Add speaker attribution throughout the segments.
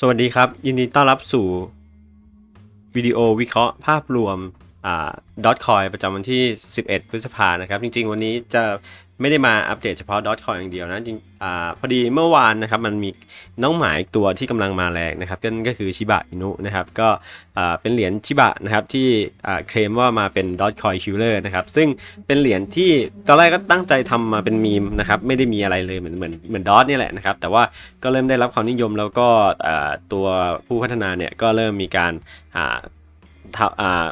Speaker 1: สวัสดีครับ ยินดีต้อนรับสู่วิดีโอวิเคราะห์ภาพรวมดอทคอยประจำวันที่ 11 พฤษภานะครับ จริงๆ วันนี้จะ ไม่ได้มาอัปเดตเฉพาะดอทคอยอย่างเดียวนะจริงอ่าพอดีเมื่อวานนะครับมันมีน้องหมายตัวที่กำลังมาแรงนะครับนั่นก็คือชิบะอินุนะครับก็อ่าเป็นเหรียญชิบะนะครับที่อ่าเคลมว่ามาเป็นดอทคอยคิลเลอร์นะครับซึ่งเป็นเหรียญที่ตอนแรกก็ตั้งใจทำมาเป็นมีมนะครับไม่ได้มีอะไรเลยเหมือนเหมือนเหมือนดอทนี่แหละนะครับแต่ว่าก็เริ่มได้รับความนิยมแล้วก็อ่าตัวผู้พัฒนาเนี่ยก็เริ่มมีการอ่าทำอ่า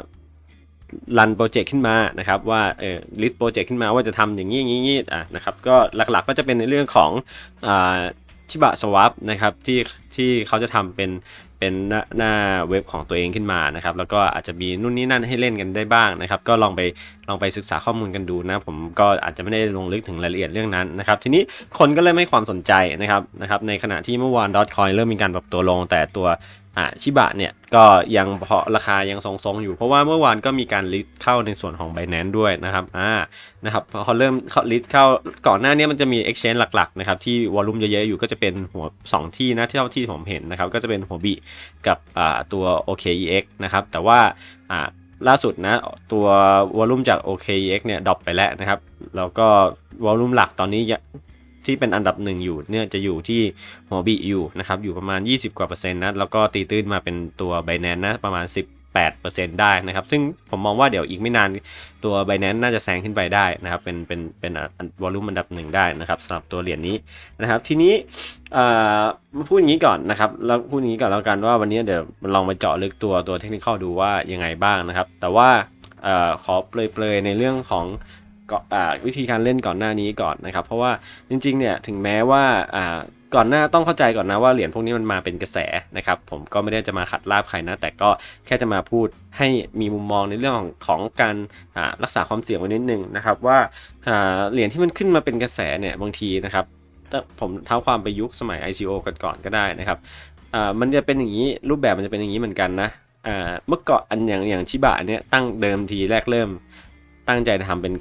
Speaker 1: รันโปรเจกต์ขึ้นมานะครับว่าเออลิสต์โปรเจกต์ขึ้นมาว่าจะทำอย่างนี้อย่างนี้อย่างนี้อะนะครับก็หลักๆก็จะเป็นในเรื่องของอ่าชิบะสว a ปนะครับที่ที่เขาจะทำเป็นเป็นหน้าหน้าเว็บของตัวเองขึ้นมานะครับแล้วก็อาจจะมีนู่นนี่นั่นให้เล่นกันได้บ้างนะครับก็ลองไปลองไปศึกษาข้อมูลกันดูนะผมก็อาจจะไม่ได้ลงลึกถึงรายละเอียดเรื่องนั้นนะครับทีนี้คนก็เริ่มให้ความสนใจนะครับนะครับในขณะที่เมื่อวานดอทคอยเริ่มมีการปรับตัวลงแต่ตัว อ่าชิบะเนี่ยก็ยังพอราคายังทรงๆอยู่ เพราะว่าเมื่อวานก็มีการลิสต์เข้าในส่วนของ Binance ด้วยนะครับอ่านะครับพอเริ่มเข้าลิสต์เข้าก่อนหน้านี้มันจะมี Exchange หลักๆนะครับที่วอลลุ่มเยอะๆอยู่ก็จะเป็นหัว 2 ที่นะที่เท่าที่ผมเห็นนะครับก็จะเป็นหัวบีกับอ่าตัว OKEX นะครับแต่ว่าอ่าล่าสุดนะตัววอลลุ่มจาก OKEX เนี่ยดรอปไปแล้วนะครับแล้วก็วอลลุ่มหลักตอนนี้ ที่เป็นอันดับหนึ่งอยู่เนี่ยจะอยู่ที่หัวบีอยู่นะครับอยู่ประมาณ 20 กว่าเปอร์เซ็นต์นะแล้วก็ตีตื้นมาเป็นตัว b i n a n c e นะประมาณ18%ได้นะครับ ซึ่งผมมองว่าเดี๋ยวอีกไม่นานตัว b i n a n c e น่าจะแซงขึ้นไปได้นะครับ เป็นเป็นเป็นวอลลุ่มอันดับหนึ่งได้นะครับสำหรับตัวเหรียญนี้นะครับ ทีนี้เอ่อมาพูดอย่างนี้ก่อนนะครับแล้วพูดอย่างนี้ก่อนแล้วกันว่าวันนี้เดี๋ยวลองไปเจาะลึกตัวตัวเทคนิคดูว่ายังไงบ้างนะครับ แต่ว่าเอ่อขอเปลยๆในเรื่องของ ก็วิธีการเล่นก่อนหน้านี้ก่อนนะครับ เพราะว่าจริงๆเนี่ยถึงแม้ว่าก่อนหน้าต้องเข้าใจก่อนนะว่าเหรียญพวกนี้มันมาเป็นกระแสนะครับผมก็ไม่ได้จะมาขัดลาบใครนะ แต่ก็แค่จะมาพูดให้มีมุมมองในเรื่องของของการรักษาความเสี่ยงไว้นิดนึงนะครับว่าเหรียญที่มันขึ้นมาเป็นกระแสเนี่ยบางทีนะครับถ้าผมเท้าความไปยุคสมัย ICO กันก่อนก็ได้นะครับมันจะเป็นอย่างนี้รูปแบบมันจะเป็นอย่างนี้เหมือนกันนะเมื่อก่อนอันอย่างอย่างชิบะเนี่ยตั้งเดิมทีแรกเริ่มตั้งใจจะทำเป็น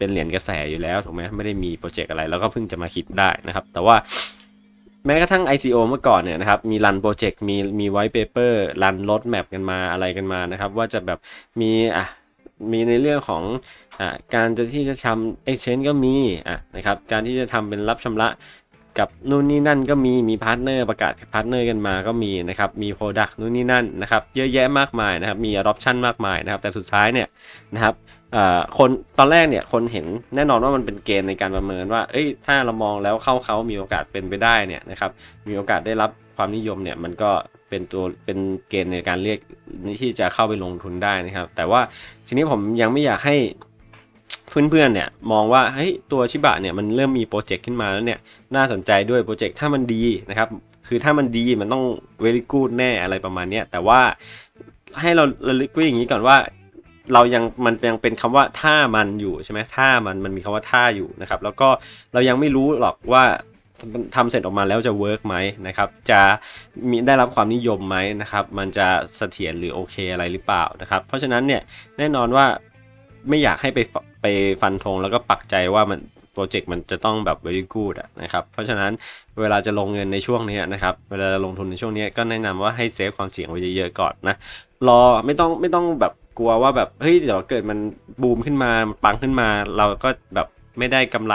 Speaker 1: เป็นเหรียญกระแสอยู่แล้วถูกไหมไม่ได้มีโปรเจกต์อะไรแล้วก็เพิ่งจะมาคิดได้นะครับ แต่ว่าแม้กระทั่ง ICO เมื่อก่อนเนี่ยนะครับมีรันโปรเจกต์มีมีไวท์เปเปอร์รันรถแมปกันมาอะไรกันมานะครับ ว่าจะแบบมีอะมีในเรื่องของอ่าการจะที่จะทำ exchange ก็มีอะนะครับการที่จะทำเป็นรับชำระกับนู่นนี่นั่นก็มีมีพาร์ทเนอร์ประกาศพาร์ทเนอร์กันมาก็มีนะครับมีโปรดักต์นู่นนี่นั่นนะครับเยอะแยะมากมายนะครับมี adoption มากมายนะครับแต่สุดท้ายเนี่ยนะครับ คนตอนแรกเนี่ยคนเห็นแน่นอนว่ามันเป็นเกณฑ์ในการประเมินว่าเอ้ยถ้าเรามองแล้วเข้าเขามีโอกาสเป็นไปได้เนี่ยนะครับมีโอกาสได้รับความนิยมเนี่ยมันก็เป็นตัวเป็นเกณฑ์ในการเรียกที่จะเข้าไปลงทุนได้นะครับ แต่ว่าทีนี้ผมยังไม่อยากให้เพื่อนๆเนี่ยมองว่าเฮ้ยตัวชิบะเนี่ยมันเริ่มมีโปรเจกต์ขึ้นมาแล้วเนี่ยน่าสนใจด้วยโปรเจกต์ถ้ามันดีนะครับคือถ้ามันดีมันต้อง very good แน่อะไรประมาณนี้แต่ว่าให้เราระลึกไว้อย่างนี้ก่อนว่า เรายังมันยังเป็นคำว่าถ้ามันอยู่ใช่ไหมถ้ามันมันมีคำว่าถ้าอยู่นะครับ แล้วก็เรายังไม่รู้หรอกว่าทำเสร็จออกมาแล้วจะเวิร์กไหมนะครับ จะมีได้รับความนิยมไหมนะครับ มันจะเสถียรหรือโอเคอะไรหรือเปล่านะครับ เพราะฉะนั้นเนี่ยแน่นอนว่าไม่อยากให้ไปไปฟันธงแล้วก็ปักใจว่ามันโปรเจกต์มันจะต้องแบบ very good ะนะครับ เพราะฉะนั้นเวลาจะลงเงินในช่วงนี้นะครับ เวลาลงทุนในช่วงนี้ก็แนะนำว่าให้เซฟความเสี่ยงไว้เยอะๆก่อนนะ รอไม่ต้องไม่ต้องแบบ กลัวว่าแบบเฮ้ยเดี๋ยวเกิดมันบูมขึ้นมาปังขึ้นมา เราก็แบบไม่ได้กำไร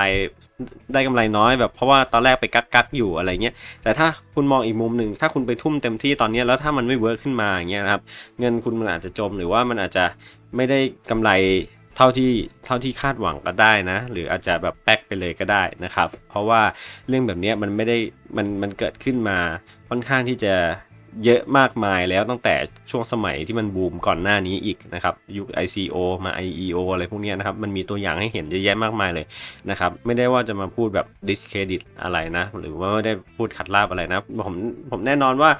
Speaker 1: ได้กำไรน้อยแบบเพราะว่าตอนแรกไปกักกักอยู่อะไรเงี้ยแต่ถ้าคุณมองอีกมุมหนึ่งถ้าคุณไปทุ่มเต็มที่ตอนนี้แล้วถ้ามันไม่เวิร์กขึ้นมาอย่างเงี้ยนะครับเงินคุณมันอาจจะจมหรือว่ามันอาจจะไม่ได้กำไรเท่าที่เท่าที่คาดหวังก็ได้นะ หรืออาจจะแบบแป๊กไปเลยก็ได้นะครับ เพราะว่าเรื่องแบบนี้มันไม่ได้มันมันเกิดขึ้นมาค่อนข้างที่จะ เยอะมากมายแล้วตั้งแต่ช่วงสมัยที่มันบูมก่อนหน้านี้อีกนะครับยุค ICO มา IEO อะไรพวกนี้นะครับมันมีตัวอย่างให้เห็นเยอะแยะมากมายเลยนะครับไม่ได้ว่าจะมาพูดแบบ discredit อะไรนะ หรือว่าไม่ได้พูดขัดลาบอะไรนะผมผมแน่นอนว่า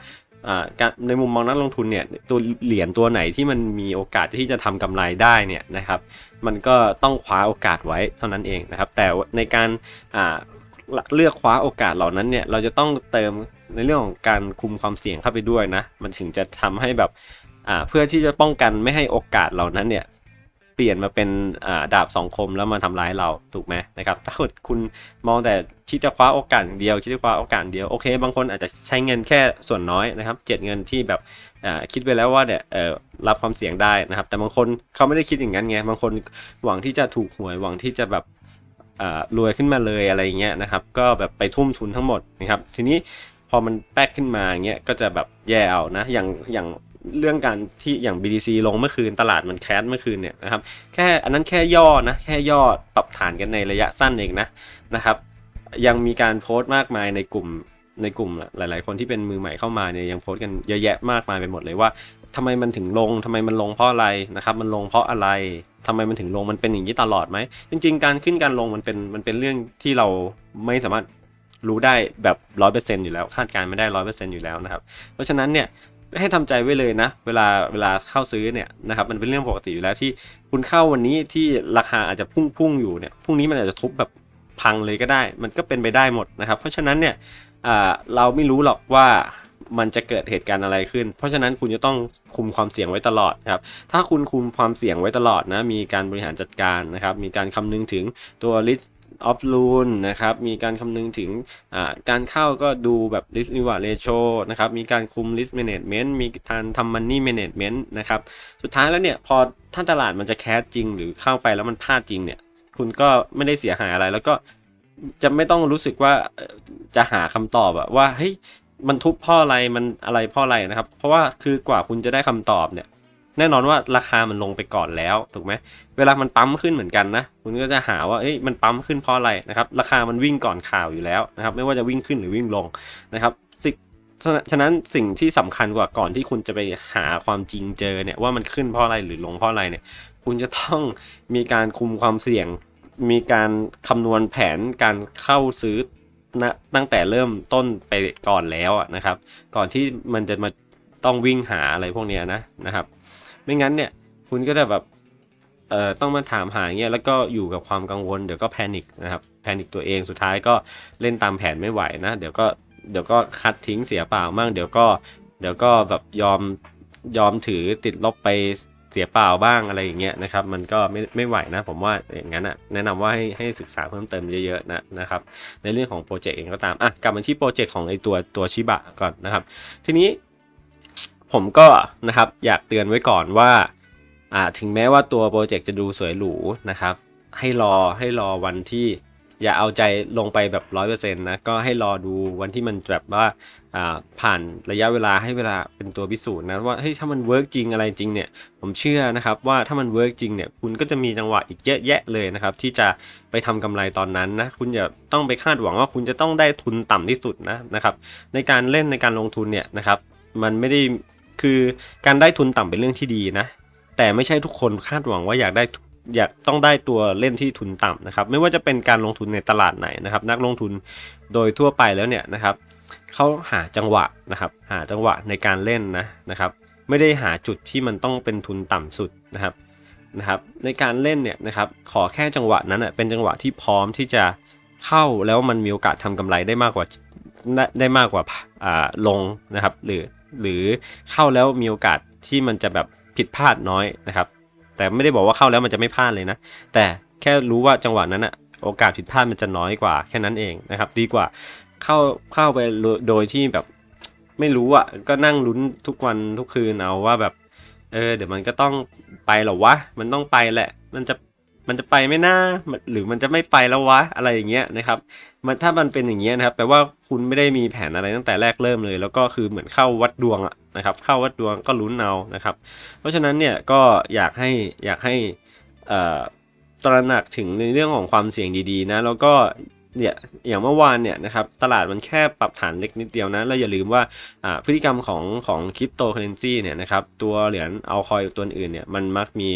Speaker 1: ในมุมมองนักลงทุนเนี่ยตัวเหรียญตัวไหนที่มันมีโอกาสที่จะทำกำไรได้เนี่ยนะครับมันก็ต้องคว้าโอกาสไว้เท่านั้นเองนะครับแต่ในการเลือกคว้าโอกาสเหล่านั้นเนี่ยเราจะต้องเติม ในเรื่องของการคุมความเสี่ยงเข้าไปด้วยนะ มันถึงจะทำให้แบบเพื่อที่จะป้องกันไม่ให้โอกาสเหล่านั้นเนี่ยเปลี่ยนมาเป็นอ่าดาบสองคมแล้วมาทำร้ายเราถูกไหมนะครับถ้าเกิดคุณมองแต่คิดจะคว้าโอกาสเดียวคิดจะคว้าโอกาสเดียวโอเค บางคนอาจจะใช้เงินแค่ส่วนน้อยนะครับเจ็ดเงินที่แบบคิดไปแล้วว่าเนี่ยรับความเสี่ยงได้นะครับ แต่บางคนเขาไม่ได้คิดอย่างนั้นไงบางคนหวังที่จะถูกหวยหวังที่จะแบบรวยขึ้นมาเลยอะไรเงี้ยนะครับ ก็แบบไปทุ่มทุนทั้งหมดนะครับ ทีนี้ พอมันแป๊กขึ้นมาอย่างเงี้ยก็จะแบบแย่เอานะ อย่างอย่างเรื่องการที่อย่าง BDC ลงเมื่อคืนตลาดมันแคสเมื่อคืนเนี่ยนะครับแค่อันนั้นแค่ย่อนะแค่ย่อปรับฐานกันในระยะสั้นเองนะนะครับยังมีการโพสต์มากมายในกลุ่มในกลุ่มหลาย ๆ คนที่เป็นมือใหม่เข้ามาเนี่ยยังโพสต์กันเยอะแยะมากมายไปหมดเลยว่าทำไมมันถึงลงทำไมมันลงเพราะอะไรนะครับมันลงเพราะอะไรทำไมมันถึงลงมันเป็นอย่างนี้ตลอดไหมจริง ๆ การขึ้นการลงมันเป็นมันเป็นเรื่องที่เราไม่สามารถ รู้ได้แบบร้อยเปอร์เซ็นต์อยู่แล้วคาดการณ์ไม่ได้ร้อยเปอร์เซ็นต์อยู่แล้วนะครับ เพราะฉะนั้นเนี่ยให้ทำใจไว้เลยนะ เวลาเวลาเข้าซื้อเนี่ยนะครับมันเป็นเรื่องปกติอยู่แล้วที่คุณเข้าวันนี้ที่ราคาอาจจะพุ่งพุ่งอยู่เนี่ยพรุ่งนี้มันอาจจะทุบแบบพังเลยก็ได้ มันก็เป็นไปได้หมดนะครับ เพราะฉะนั้นเนี่ยเราไม่รู้หรอกว่ามันจะเกิดเหตุการณ์อะไรขึ้น เพราะฉะนั้นคุณจะต้องคุมความเสี่ยงไว้ตลอดครับ ถ้าคุณคุมความเสี่ยงไว้ตลอดนะ มีการบริหารจัดการนะครับ มีการคำนึงถึงตัว list of rule นะครับ มีการคำนึงถึงการเข้าก็ดูแบบ list reward ratio นะครับ มีการคุม list management มีการทำ money management นะครับ สุดท้ายแล้วเนี่ยพอถ้าตลาดมันจะแคสจริง หรือเข้าไปแล้วมันพลาดจริงเนี่ย คุณก็ไม่ได้เสียหายอะไร แล้วก็จะไม่ต้องรู้สึกว่าจะหาคำตอบอะว่าเฮ้ยมันทุบพ่ออะไรมันอะไรพ่ออะไรนะครับ เพราะว่าคือกว่าคุณจะได้คำตอบเนี่ย แน่นอนว่าราคามันลงไปก่อนแล้วถูกไหมเวลามันปั๊มขึ้นเหมือนกันนะคุณก็จะหาว่าเอ้ยมันปั๊มขึ้นเพราะอะไรนะครับราคามันวิ่งก่อนข่าวอยู่แล้วนะครับไม่ว่าจะวิ่งขึ้นหรือวิ่งลงนะครับสิ่งฉะนั้นสิ่งที่สำคัญกว่าก่อนที่คุณจะไปหาความจริงเจอเนี่ยว่ามันขึ้นเพราะอะไรหรือลงเพราะอะไรเนี่ย คุณจะต้องมีการคุมความเสี่ยง มีการคำนวณแผนการเข้าซื้อนะตั้งแต่เริ่มต้นไปก่อนแล้วนะครับ ก่อนที่มันจะมาต้องวิ่งหาอะไรพวกนี้นะนะครับ ไม่งั้นเนี่ย คุณก็จะแบบเอ่อต้องมาถามหาเงี้ยแล้วก็อยู่กับความกังวลเดี๋ยวก็แพนิคนะครับแพนิคตัวเองสุดท้ายก็เล่นตามแผนไม่ไหวนะ เดี๋ยวก็เดี๋ยวก็คัดทิ้งเสียเปล่ามั่งเดี๋ยวก็เดี๋ยวก็แบบยอมยอมถือติดลบไปเสียเปล่าบ้างอะไรอย่างเงี้ยนะครับ มันก็ไม่ไม่ไหวนะ ผมว่าอย่างนั้นอะแนะนำว่าให้ให้ศึกษาเพิ่มเติมเยอะๆนะนะครับ ในเรื่องของโปรเจกต์เองก็ตามอะกลับมาที่โปรเจกต์ของไอตัวตัวชิบะก่อนนะครับ ทีนี้ ผมก็นะครับอยากเตือนไว้ก่อนว่าอ่าถึงแม้ว่าตัวโปรเจกต์จะดูสวยหรูนะครับ ให้รอให้รอวันที่อย่าเอาใจลงไปแบบร้อยเปอร์เซ็นต์นะ ก็ให้รอดูวันที่มันแบบว่าอ่าผ่านระยะเวลาให้เวลาเป็นตัวพิสูจน์นะว่าเฮ้ยถ้ามันเวิร์กจริงอะไรจริงเนี่ย ผมเชื่อนะครับว่าถ้ามันเวิร์กจริงเนี่ย คุณก็จะมีจังหวะอีกเยอะแยะเลยนะครับ ที่จะไปทำกำไรตอนนั้นนะ คุณอย่าต้องไปคาดหวังว่าคุณจะต้องได้ทุนต่ำที่สุดนะนะครับ ในการเล่นในการลงทุนเนี่ยนะครับ มันไม่ได้ คือการได้ทุนต่ำเป็นเรื่องที่ดีนะ แต่ไม่ใช่ทุกคนคาดหวังว่าอยากได้อยากต้องได้ตัวเล่นที่ทุนต่ำนะครับ ไม่ว่าจะเป็นการลงทุนในตลาดไหนนะครับ นักลงทุนโดยทั่วไปแล้วเนี่ยนะครับเขาหาจังหวะนะครับ หาจังหวะในการเล่นนะนะครับ ไม่ได้หาจุดที่มันต้องเป็นทุนต่ำสุดนะครับนะครับ ในการเล่นเนี่ยนะครับ ขอแค่จังหวะนั้นอะเป็นจังหวะที่พร้อมที่จะเข้าแล้วมันมีโอกาสทำกำไรได้มากกว่าได้มากกว่าอ่าลงนะครับ หรือ หรือเข้าแล้วมีโอกาสที่มันจะแบบผิดพลาดน้อยนะครับ แต่ไม่ได้บอกว่าเข้าแล้วมันจะไม่พลาดเลยนะ แต่แค่รู้ว่าจังหวะนั้นอะโอกาสผิดพลาดมันจะน้อยกว่าแค่นั้นเองนะครับ ดีกว่าเข้าเข้าไปโดยที่แบบไม่รู้อะก็นั่งลุ้นทุกวันทุกคืนเอาว่าแบบเออเดี๋ยวมันก็ต้องไปหรอวะ มันต้องไปแหละ มันจะ มันจะไปไม่น่าหรือมันจะไม่ไปแล้ววะอะไรอย่างเงี้ยนะครับ มันถ้ามันเป็นอย่างเงี้ยนะครับแปลว่าคุณไม่ได้มีแผนอะไรตั้งแต่แรกเริ่มเลย แล้วก็คือเหมือนเข้าวัดดวงอะนะครับ เข้าวัดดวงก็ลุ้นเอานะครับ เพราะฉะนั้นเนี่ยก็อยากให้อยากให้ตระหนักถึงในเรื่องของความเสี่ยงดีๆนะแล้วก็ เนี่ยอย่างเมื่อวานเนี่ยนะครับตลาดมันแค่ปรับฐานเล็กนิดเดียวนะแล้วอย่าลืมว่าพฤติกรรมของของคริปโตเคอเรนซีเนี่ยนะครับตัวเหรียญเอาคอยตัวอื่นเนี่ยมันมักมี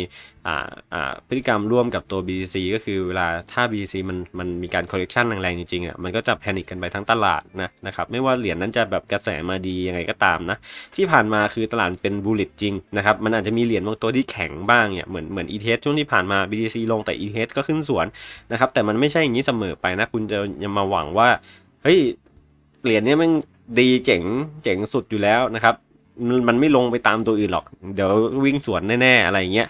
Speaker 1: พฤติกรรมร่วมกับตัว BTC ก็คือเวลาถ้า BTC มันมันมีการ correction แรงๆจริงๆอะมันก็จะแพนิคกันไปทั้งตลาดนะนะครับไม่ว่าเหรียญนั้นจะแบบกระแสมาดียังไงก็ตามนะที่ผ่านมาคือตลาดเป็นบูลลิตจริงนะครับมันอาจจะมีเหรียญบางตัวที่แข็งบ้างเนี่ยเหมือนเหมือน ETH ช่วงที่ผ่านมา BTC ลงแต่ ETH ก็ขึ้นสวนนะครับแต่มันไม่ใช่อย่างนี้เสมอไปนะคุณจะยังมาหวังว่าเฮ้ยเหรียญเนี้ยมันดีเจ๋งเจ๋งสุดอยู่แล้วนะครับ มันไม่ลงไปตามตัวอื่นหรอก เดี๋ยววิ่งสวนแน่ๆอะไรเงี้ย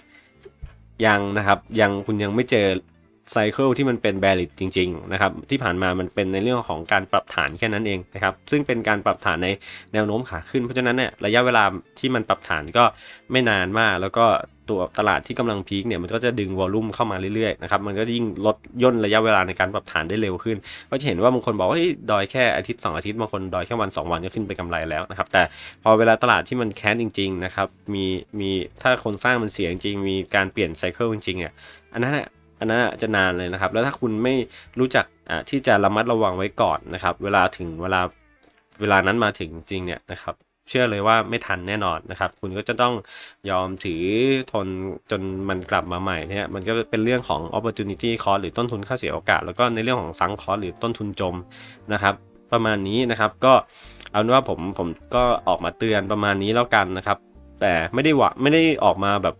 Speaker 1: ยังนะครับ ยังคุณยังไม่เจอ ไซเคิลที่มันเป็นแบริ d จริงๆนะครับที่ผ่านมามันเป็นในเรื่องของการปรับฐานแค่นั้นเองนะครับซึ่งเป็นการปรับฐานในแนวโน้มขาขึ้น เพราะฉะนั้นเนี่ยระยะเวลาที่มันปรับฐานก็ไม่นานมาก แล้วก็ตัวตลาดที่กำลังพีคเนี่ยมันก็จะดึงวอลลุ่มเข้ามาเรื่อยๆนะครับมันก็ยิ่งลดย่นระยะเวลาในการปรับฐานได้เร็วขึ้น ก็จะเห็นว่าบางคนบอกว่าเฮ้ยดอยแค่อาทิตย์2อาทิตย์บางคนดอยแค่วัน 2 วันก็ขึ้นไปกำไรแล้วนะครับแต่พอเวลาตลาดที่มันแค้นจริงๆนะครับมีมีถ้าคนสร้างมันเสียจริงๆมีการเปลี่ยนไซเคิลจริงๆอะอันนั้น อันนั้นจะนานเลยนะครับ แล้วถ้าคุณไม่รู้จักที่จะระมัดระวังไว้ก่อนนะครับ เวลาถึงเวลาเวลานั้นมาถึงจริงเนี่ยนะครับ เชื่อเลยว่าไม่ทันแน่นอนนะครับ คุณก็จะต้องยอมถือทนจนมันกลับมาใหม่เนี่ยมันก็เป็นเรื่องของ opportunity cost หรือต้นทุนค่าเสียโอกาส แล้วก็ในเรื่องของซังคอสหรือต้นทุนจมนะครับประมาณนี้นะครับก็เอาเป็นว่าผมผมก็ออกมาเตือนประมาณนี้แล้วกันนะครับ แต่ไม่ได้หวังไม่ได้ออกมาแบบ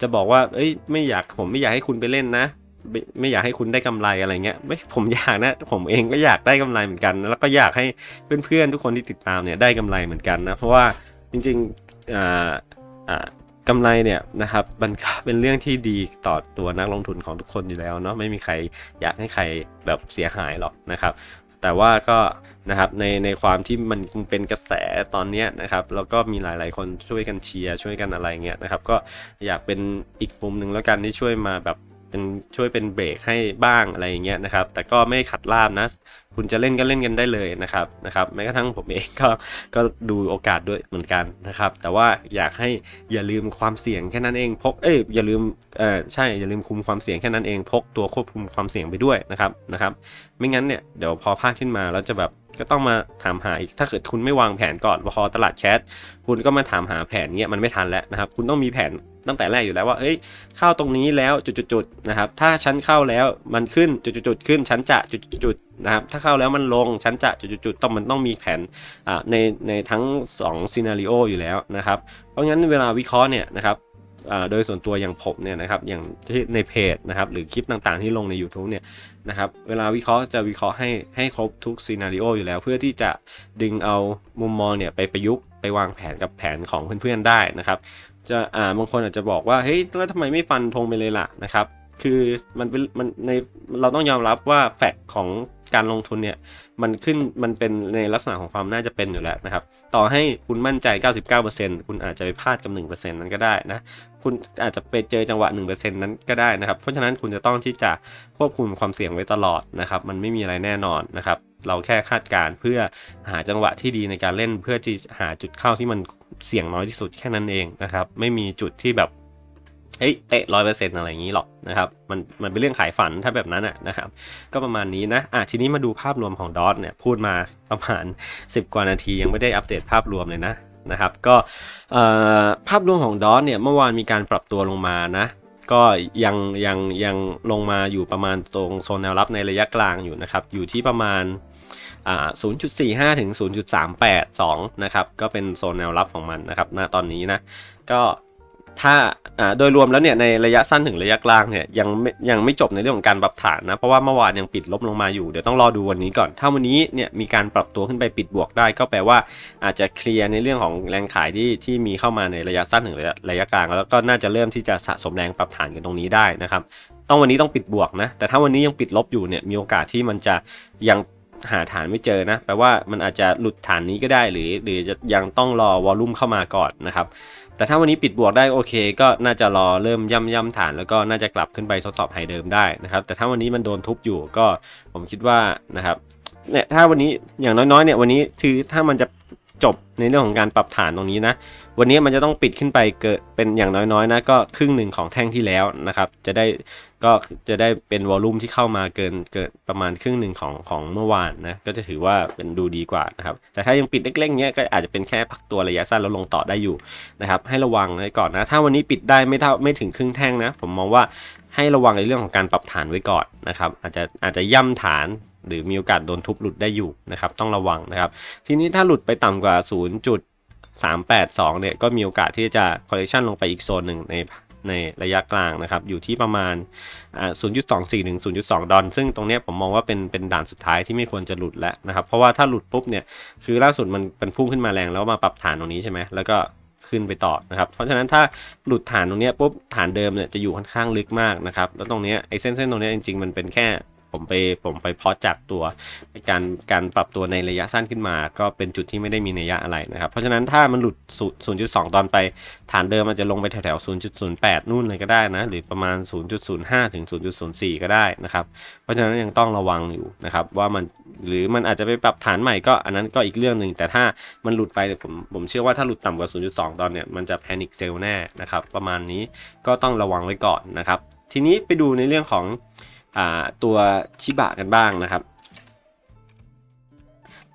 Speaker 1: จะบอกว่า เอ้ยไม่อยากผมไม่อยากให้คุณไปเล่นนะ ไม่ไม่อยากให้คุณได้กำไรอะไรเงี้ยไม่ผมอยากนะ ผมเองก็อยากได้กำไรเหมือนกันแล้วก็อยากให้เพื่อนๆทุกคนที่ติดตามเนี่ยได้กำไรเหมือนกันนะเพราะว่าจริงๆอ่าอ่ากำไรเนี่ยนะครับมันก็เป็นเรื่องที่ดีต่อตัวนักลงทุนของทุกคนอยู่แล้วเนาะไม่มีใครอยากให้ใครแบบเสียหายหรอกนะครับ แต่ว่าก็นะครับในในความที่มันเป็นกระแสตอนนี้นะครับแล้วก็มีหลาย ๆ คนช่วยกันเชียร์ช่วยกันอะไรเงี้ยนะครับ ก็อยากเป็นอีกมุมหนึ่งแล้วกันที่ช่วยมาแบบ เป็นช่วยเป็นเบรกให้บ้างอะไรอย่างเงี้ยนะครับ แต่ก็ไม่ขัดลาบนะ คุณจะเล่นก็เล่นกันได้เลยนะครับนะครับแม้กระทั่งผมเองก็ก็ดูโอกาสด้วยเหมือนกันนะครับ แต่ว่าอยากให้อย่าลืมความเสี่ยงแค่นั้นเองพกเอ้ยอย่าลืมเออใช่อย่าลืมคุมความเสี่ยงแค่นั้นเองพกตัวควบคุมความเสี่ยงไปด้วยนะครับนะครับ ไม่งั้นเนี่ยเดี๋ยวพอพลาดขึ้นมาแล้วจะแบบก็ต้องมาถามหาอีก ถ้าเกิดคุณไม่วางแผนก่อนพอตลาดแคสคุณก็มาถามหาแผนเงี้ยมันไม่ทันแล้วนะครับ คุณต้องมีแผนตั้งแต่แรกอยู่แล้วว่า เอ้ย เข้าตรงนี้แล้วจุดๆนะครับ ถ้าชั้นเข้าแล้วมันขึ้นจุดๆขึ้นชั้นจะจุด นะครับถ้าเข้าแล้วมันลงชั้นจะจุดๆต้องมันต้องมีแผนในในทั้ง2ซีนารีโออยู่แล้วนะครับ เพราะงั้นเวลาวิเคราะห์เนี่ยนะครับโดยส่วนตัวอย่างผมเนี่ยนะครับอย่างที่ในเพจนะครับหรือคลิปต่างๆที่ลงใน YouTube เนี่ยนะครับเวลาวิเคราะห์จะวิเคราะห์ให้ให้ครบทุกซีนารีโออยู่แล้ว เพื่อที่จะดึงเอามุมมองเนี่ยไปประยุกต์ไปวางแผนกับแผนของเพื่อนๆได้นะครับจะอ่าบางคนอาจจะบอกว่าเฮ้ยแล้วทำไมไม่ฟันธงไปเลยล่ะนะครับ คือมันเป็นมันในเราต้องยอมรับว่าแฟกของการลงทุนเนี่ยมันขึ้นมันเป็นในลักษณะของความน่าจะเป็นอยู่แล้วนะครับ ต่อให้คุณมั่นใจ 99%คุณอาจจะไปพลาดกับ 1%นั้นก็ได้นะ คุณอาจจะไปเจอจังหวะ 1%นั้นก็ได้นะครับ เพราะฉะนั้นคุณจะต้องที่จะควบคุมความเสี่ยงไว้ตลอดนะครับ มันไม่มีอะไรแน่นอนนะครับ เราแค่คาดการณ์เพื่อหาจังหวะที่ดีในการเล่น เพื่อที่หาจุดเข้าที่มันเสี่ยงน้อยที่สุดแค่นั้นเองนะครับ ไม่มีจุดที่แบบ เอ้ยเตะร้อยเปอร์เซ็นต์อะไรอย่างนี้หรอกนะครับ มันมันเป็นเรื่องขายฝันถ้าแบบนั้นอะนะครับ ก็ประมาณนี้นะอะทีนี้มาดูภาพรวมของดอทเนี่ยพูดมาประมาณ 10 กว่านาทียังไม่ได้อัปเดตภาพรวมเลยนะนะครับ ก็เอ่อภาพรวมของดอทเนี่ยเมื่อวานมีการปรับตัวลงมานะก็ยังยังยังลงมาอยู่ประมาณตรงโซนแนวรับในระยะกลางอยู่นะครับ อยู่ที่ประมาณอ่า0.45 ถึง 0.382 นะครับ ก็เป็นโซนแนวรับของมันนะครับ ณ ตอนนี้นะ ก็ ถ้าอ่าโดยรวมแล้วเนี่ยในระยะสั้นถึงระยะกลางเนี่ยยังไม่ยังไม่จบในเรื่องของการปรับฐานนะ เพราะว่าเมื่อวานยังปิดลบลงมาอยู่เดี๋ยวต้องรอดูวันนี้ก่อน ถ้าวันนี้เนี่ยมีการปรับตัวขึ้นไปปิดบวกได้ ก็แปลว่าอาจจะเคลียร์ในเรื่องของแรงขายที่ที่มีเข้ามาในระยะสั้นถึงระยะระยะกลาง แล้วก็น่าจะเริ่มที่จะสะสมแรงปรับฐานกันตรงนี้ได้นะครับต้องวันนี้ต้องปิดบวกนะแต่ถ้าวันนี้ยังปิดลบอยู่เนี่ยมีโอกาสที่มันจะยังหาฐานไม่เจอนะแปลว่ามันอาจจะหลุดฐานนี้ก็ได้หรือ หรือจะยังต้องรอวอลลุ่มเข้ามาก่อนนะครับ แต่ถ้าวันนี้ปิดบวกได้โอเค ก็น่าจะรอเริ่มย่ำย่ำฐาน แล้วก็น่าจะกลับขึ้นไปทดสอบไฮเดิมได้นะครับ แต่ถ้าวันนี้มันโดนทุบอยู่ก็ผมคิดว่านะครับเนี่ยถ้าวันนี้อย่างน้อยๆเนี่ยวันนี้คือถ้ามันจะ จบในเรื่องของการปรับฐานตรงนี้นะ วันนี้มันจะต้องปิดขึ้นไปเกิดเป็นอย่างน้อยๆนะก็ครึ่งหนึ่งของแท่งที่แล้วนะครับ จะได้ก็จะได้เป็นวอลลุ่มที่เข้ามาเกินเกินประมาณครึ่งหนึ่งของของเมื่อวานนะก็จะถือว่าเป็นดูดีกว่านะครับแต่ถ้ายังปิดเล็กๆเนี้ยก็อาจจะเป็นแค่พักตัวระยะสั้นแล้วลงต่อได้อยู่นะครับให้ระวังไว้ก่อนนะถ้าวันนี้ปิดได้ไม่เท่าไม่ถึงครึ่งแท่งนะผมมองว่าให้ระวังในเรื่องของการปรับฐานไว้ก่อนนะครับอาจจะอาจจะย่ำฐาน หรือมีโอกาสโดนทุบหลุดได้อยู่นะครับ ต้องระวังนะครับ ทีนี้ถ้าหลุดไปต่ำกว่า 0.382 เนี่ย ก็มีโอกาสที่จะ correction ลงไปอีกโซนหนึ่งในในระยะกลางนะครับ อยู่ที่ประมาณ 0.24ถึง0.2 ดอลซึ่งตรงนี้ผมมองว่าเป็นเป็นด่านสุดท้ายที่ไม่ควรจะหลุดแล้วนะครับ เพราะว่าถ้าหลุดปุ๊บเนี่ย คือล่าสุดมันเป็นพุ่งขึ้นมาแรงแล้วมาปรับฐานตรงนี้ใช่ไหมแล้วก็ขึ้นไปต่อนะครับ เพราะฉะนั้นถ้าหลุดฐานตรงนี้ปุ๊บฐานเดิมเนี่ยจะอยู่ค่อนข้างลึกมากนะครับ แล้วตรงนี้ไอ้เส้นเส้นตรงนี้จริงๆ มันเป็นแค่ ผมไปผมไปเพาะจากตัวการการปรับตัวในระยะสั้นขึ้นมา ก็เป็นจุดที่ไม่ได้มีนัยยะอะไรนะครับ เพราะฉะนั้นถ้ามันหลุด 0.2 ตอนไป ฐานเดิมมันจะลงไปแถวๆ 0.08 นู่นเลยก็ได้นะ หรือประมาณ 0.05 ถึง 0.04 ก็ได้นะครับ เพราะฉะนั้นยังต้องระวังอยู่นะครับว่ามันหรือมันอาจจะไปปรับฐานใหม่ก็อันนั้นก็อีกเรื่องหนึ่งแต่ถ้ามันหลุดไปผมผมเชื่อว่าถ้าหลุดต่ำกว่า 0.2 ตอนเนี้ยมันจะแพนิคเซลแน่นะครับประมาณนี้ก็ต้องระวังไว้ก่อนนะครับทีนี้ไปดูในเรื่องของ ตัวชิบะกันบ้างนะครับ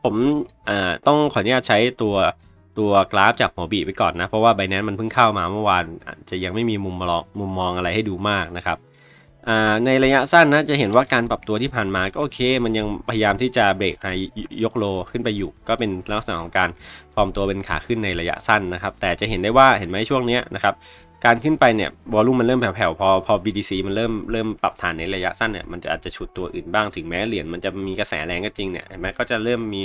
Speaker 1: ผมต้องขออนุญาตใช้ตัวตัวกราฟจากหัวบีไปก่อนนะ เพราะว่า b บน n c e มันเพิ่งเข้ามาเมื่อวานจะยังไม่มีมุมมองมุมมองอะไรให้ดูมากนะครับในระยะสั้นนะจะเห็นว่าการปรับตัวที่ผ่านมาก็โอเค มันยังพยายามที่จะเบรกไฮยกโลขึ้นไปอยู่ ก็เป็นลักษณะของการฟอร์มตัวเป็นขาขึ้นในระยะสั้นนะครับ แต่จะเห็นได้ว่าเห็นไหมช่วงเนี้ยนะครับ การขึ้นไปเนี่ยวอลุ่มมันเริ่มแผ่วๆ พอพอ BTC มันเริ่มเริ่มปรับฐานในระยะสั้นเนี่ยมันจะอาจจะฉุดตัวอื่นบ้างถึงแม้เหรียญมันจะมีกระแสแรงก็จริงเนี่ยเห็นไหมก็จะเริ่มมี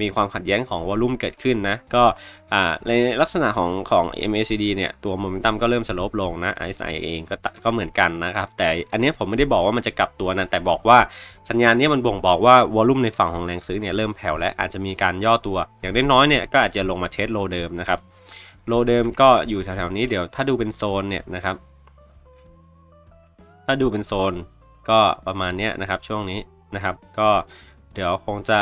Speaker 1: มีความขัดแย้งของวอลุ่มเกิดขึ้นนะก็อ่าในลักษณะของของ MACD เนี่ยตัวโมเมนตัมก็เริ่มสโลปลงนะ RSI เองก็ตะก็เหมือนกันนะครับแต่อันนี้ผมไม่ได้บอกว่ามันจะกลับตัวนะแต่บอกว่าสัญญาณนี้มันบ่งบอกว่าวอลลุ่มในฝั่งของแรงซื้อเนี่ยเริ่มแผ่วและอาจจะมีการย่อตัว อย่างน้อยๆเนี่ยก็อาจจะลงมาเทสโลเดิมนะครับ โลเดิมก็อยู่แถวๆนี้เดี๋ยวถ้าดูเป็นโซนเนี่ยนะครับ ถ้าดูเป็นโซนก็ประมาณเนี้ยนะครับช่วงนี้นะครับ ก็เดี๋ยวคงจะ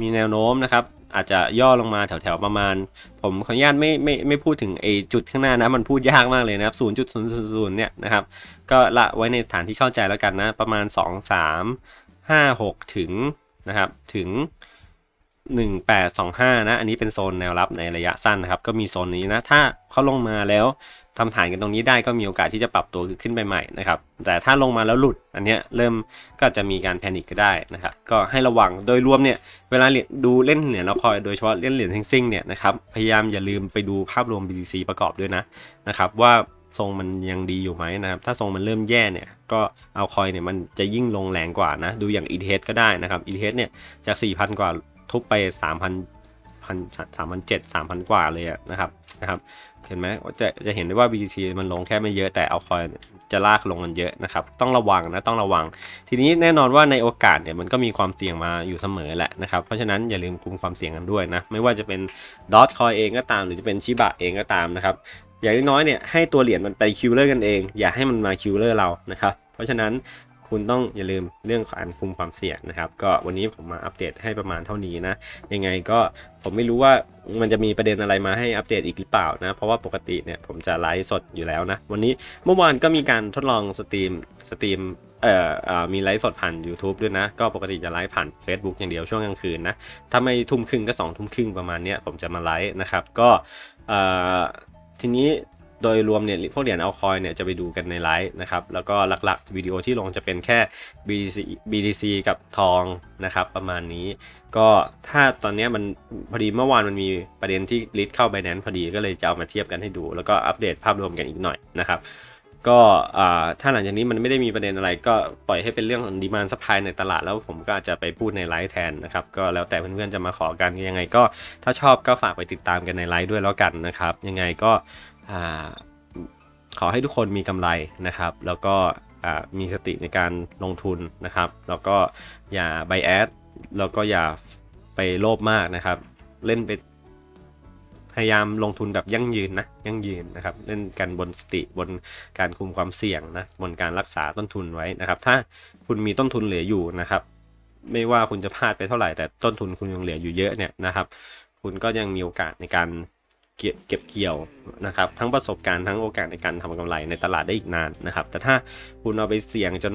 Speaker 1: มีแนวโน้มนะครับ อาจจะย่อลงมาแถวๆประมาณ ผมขออนุญาตไม่ไม่ไม่พูดถึงไอจุดข้างหน้านะมันพูดยากมากเลยนะครับ 0.000เนี่ยนะครับ ก็ละไว้ในฐานที่เข้าใจแล้วกันนะ ประมาณ 2 3 5 6 ถึงนะครับถึง 1825 นะ อันนี้เป็นโซนแนวรับในระยะสั้นนะครับ ก็มีโซนนี้นะ ถ้าเขาลงมาแล้วทำฐานกันตรงนี้ได้ก็มีโอกาสที่จะปรับตัวขึ้นไปใหม่นะครับ แต่ถ้าลงมาแล้วหลุดอันเนี้ยเริ่มก็จะมีการแพนิคก็ได้นะครับ ก็ให้ระวังโดยรวมเนี่ยเวลาดูเล่นเหรียญเราคอยโดยเฉพาะเล่นเหรียญซิ่งๆเนี่ยนะครับพยายามอย่าลืมไปดูภาพรวม BTC ประกอบด้วยนะนะครับว่าทรงมันยังดีอยู่ไหมนะครับถ้าทรงมันเริ่มแย่เนี่ยก็เอาคอยเนี่ยมันจะยิ่งลงแรงกว่านะดูอย่าง ETH ก็ได้นะครับ ETH เนี่ยจาก4,000 กว่า ทุบไป 3,000พันสามพันเจ็ดสามพันกว่าเลยนะครับนะครับเห็นไหมจะจะเห็นได้ว่า BTC มันลงแค่ไม่เยอะแต่เอาคอยจะลากลงกันเยอะนะครับ ต้องระวังนะต้องระวัง ทีนี้แน่นอนว่าในโอกาสเนี่ยมันก็มีความเสี่ยงมาอยู่เสมอแหละนะครับเพราะฉะนั้นอย่าลืมคุมความเสี่ยงกันด้วยนะไม่ว่าจะเป็นดอทคอยเองก็ตามหรือจะเป็นชิบะเองก็ตามนะครับอย่างน้อยๆเนี่ยให้ตัวเหรียญมันไปคิวเลอร์กันเอง อย่าให้มันมาคิวเลอร์เรานะครับ เพราะฉะนั้น คุณต้องอย่าลืมเรื่องการคุมความเสี่ยงนะครับ ก็วันนี้ผมมาอัปเดตให้ประมาณเท่านี้นะ ยังไงก็ผมไม่รู้ว่ามันจะมีประเด็นอะไรมาให้อัปเดตอีกหรือเปล่านะ เพราะว่าปกติเนี่ยผมจะไลฟ์สดอยู่แล้วนะ วันนี้เมื่อวานก็มีการทดลองสตรีมสตรีมเอ่ออมีไลฟ์สดผ่าน YouTube ด้วยนะ ก็ปกติจะไลฟ์ผ่าน Facebook อย่างเดียวช่วงกลางคืนนะ ถ้าไม่ทุ่มครึ่งก็สองทุ่มครึ่งประมาณเนี้ยผมจะมาไลฟ์นะครับ ก็เอ่อทีนี้ โดยรวมเนี่ยพวกเหรียญเอาคอยเนี่ยจะไปดูกันในไลฟ์นะครับ แล้วก็หลักๆวิดีโอที่ลงจะเป็นแค่ BTC, BTC กับทองนะครับประมาณนี้ ก็ถ้าตอนนี้มันพอดีเมื่อวานมันมีประเด็นที่ลิสเข้า Binance พอดีก็เลยจะเอามาเทียบกันให้ดู แล้วก็อัปเดตภาพรวมกันอีกหน่อยนะครับก็ถ้าหลังจากนี้มันไม่ได้มีประเด็นอะไรก็ปล่อยให้เป็นเรื่องของดีมานซัพพลายในตลาดแล้วผมก็จะไปพูดในไลฟ์แทนนะครับ ก็แล้วแต่เพื่อนๆจะมาขอกันยังไงก็ถ้าชอบก็ฝากไปติดตามกันในไลฟ์ด้วยแล้วกันนะครับ ยังไงก็ ขอให้ทุกคนมีกำไรนะครับ แล้วก็มีสติในการลงทุนนะครับ แล้วก็อย่าไบแอดแล้วก็อย่าไปโลภมากนะครับ เล่นไปพยายามลงทุนแบบยั่งยืนนะยั่งยืนนะครับ เล่นกันบนสติบนการคุมความเสี่ยงนะบนการรักษาต้นทุนไว้นะครับ ถ้าคุณมีต้นทุนเหลืออยู่นะครับ ไม่ว่าคุณจะพลาดไปเท่าไหร่แต่ต้นทุนคุณยังเหลืออยู่เยอะเนี่ยนะครับ คุณก็ยังมีโอกาสในการ เก็บเก็บเกี่ยวนะครับทั้งประสบการณ์ทั้งโอกาสในการทำกำไรในตลาดได้อีกนานนะครับ แต่ถ้าคุณเอาไปเสี่ยงจน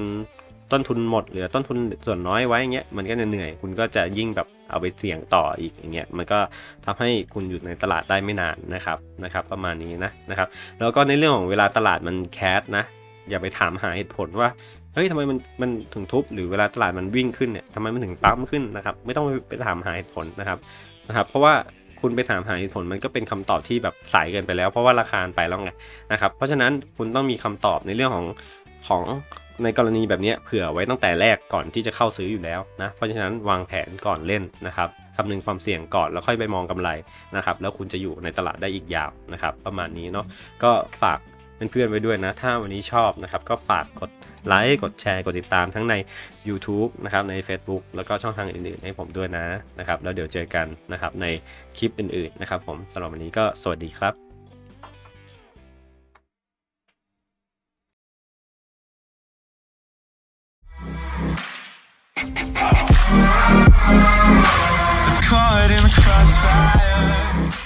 Speaker 1: ต้นทุนหมดเหลือต้นทุนส่วนน้อยไว้อย่างเงี้ยมันก็จะเหนื่อยคุณก็จะยิ่งแบบเอาไปเสี่ยงต่ออีกอย่างเงี้ยมันก็ทำให้คุณอยู่ในตลาดได้ไม่นานนะครับนะครับ ประมาณนี้นะนะครับ แล้วก็ในเรื่องของเวลาตลาดมันแคสนะอย่าไปถามหาเหตุผลว่าเฮ้ยทำไมมันมันถึงทุบหรือเวลาตลาดมันวิ่งขึ้นเนี่ยทำไมมันถึงปั๊มขึ้นนะครับ ไม่ต้องไปถามหาเหตุผลนะครับนะครับ เพราะว่า คุณไปถามหาเหตุผลมันก็เป็นคำตอบที่แบบสายเกินไปแล้ว เพราะว่าราคาไปแล้วไงนะครับเพราะฉะนั้นคุณต้องมีคำตอบในเรื่องของของในกรณีแบบนี้เผื่อไว้ตั้งแต่แรกก่อนที่จะเข้าซื้ออยู่แล้วนะเพราะฉะนั้นวางแผนก่อนเล่นนะครับคำนึงความเสี่ยงก่อนแล้วค่อยไปมองกำไรนะครับแล้วคุณจะอยู่ในตลาดได้อีกยาวนะครับประมาณนี้เนาะก็ฝาก เพื่อนๆไว้ด้วยนะ ถ้าวันนี้ชอบนะครับ ก็ฝากกดไลค์กดแชร์กดติดตามทั้งใน YouTube นะครับใน Facebook แล้วก็ช่องทางอื่นๆ ให้ผมด้วยนะนะครับแล้วเดี๋ยวเจอกันนะครับในคลิปอื่นๆนะครับผมสำหรับวันนี้ก็สวัสดีครับ
Speaker 2: It's caught in the crossfire.